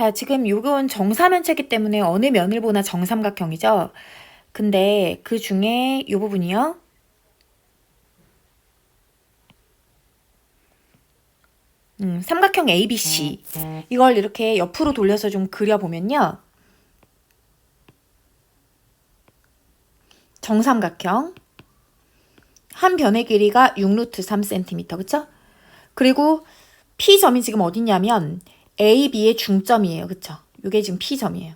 자, 지금 요건 정사면체이기 때문에 어느 면을 보나 정삼각형이죠. 근데 그 중에 요 부분이요. 음, 삼각형 ABC. 이걸 이렇게 옆으로 돌려서 좀 그려보면요. 정삼각형. 한 변의 길이가 6루트 3cm, 그쵸? 그리고 P점이 지금 어디냐면 A, B의 중점이에요. 그쵸? 이게 지금 P점이에요.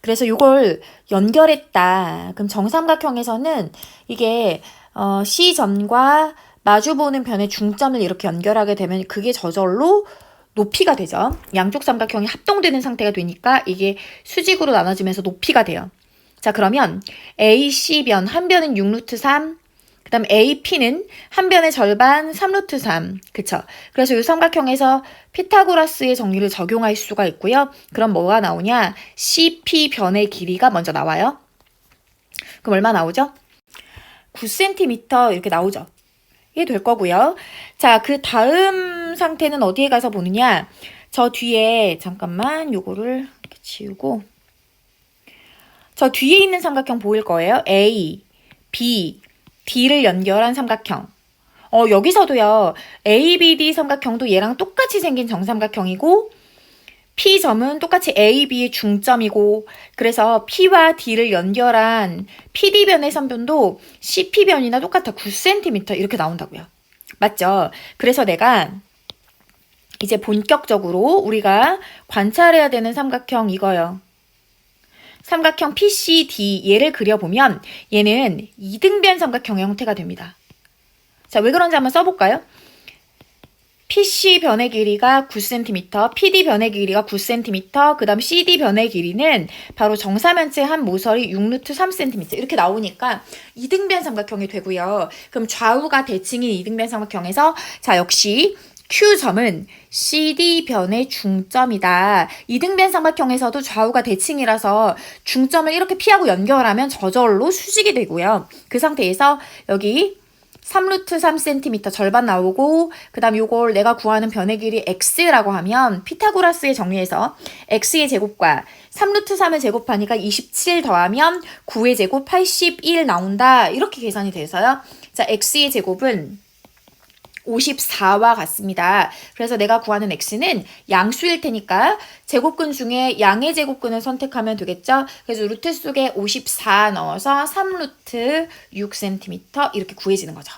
그래서 이걸 연결했다. 그럼 정삼각형에서는 이게 어, C점과 마주보는 변의 중점을 이렇게 연결하게 되면 그게 저절로 높이가 되죠. 양쪽 삼각형이 합동되는 상태가 되니까 이게 수직으로 나눠지면서 높이가 돼요. 자, 그러면 AC변, 한 변은 6루트 3, 그 다음 AP는 한 변의 절반 3루트 3. 그쵸? 그래서 이 삼각형에서 피타고라스의 정리를 적용할 수가 있고요. 그럼 뭐가 나오냐? CP 변의 길이가 먼저 나와요. 그럼 얼마 나오죠? 9cm 이렇게 나오죠. 이게 될 거고요. 자, 그 다음 상태는 어디에 가서 보느냐? 저 뒤에 잠깐만 요거를 이렇게 지우고 저 뒤에 있는 삼각형 보일 거예요. A, B, D를 연결한 삼각형. 어, 여기서도요. ABD 삼각형도 얘랑 똑같이 생긴 정삼각형이고 P점은 똑같이 AB의 중점이고 그래서 P와 D를 연결한 PD변의 선변도 CP변이나 똑같아 9cm 이렇게 나온다고요. 맞죠? 그래서 내가 이제 본격적으로 우리가 관찰해야 되는 삼각형 이거요. 삼각형 PCD 얘를 그려보면 얘는 이등변 삼각형의 형태가 됩니다. 자, 왜 그런지 한번 써볼까요? PC 변의 길이가 9cm, PD 변의 길이가 9cm, 그 다음 CD 변의 길이는 바로 정사면체 한 모서리 6루트 3cm 이렇게 나오니까 이등변 삼각형이 되고요. 그럼 좌우가 대칭인 이등변 삼각형에서 자 역시 Q점은 CD변의 중점이다. 이등변 삼각형에서도 좌우가 대칭이라서 중점을 이렇게 피하고 연결하면 저절로 수직이 되고요. 그 상태에서 여기 3루트 3cm 절반 나오고 그 다음 요걸 내가 구하는 변의 길이 x라고 하면 피타고라스의 정리에서 x의 제곱과 3루트 3을 제곱하니까 27 더하면 9의 제곱 81 나온다. 이렇게 계산이 돼서요. 자, x의 제곱은 54와 같습니다. 그래서 내가 구하는 x는 양수일 테니까 제곱근 중에 양의 제곱근을 선택하면 되겠죠? 그래서 루트 속에 54 넣어서 3루트 6cm 이렇게 구해지는 거죠.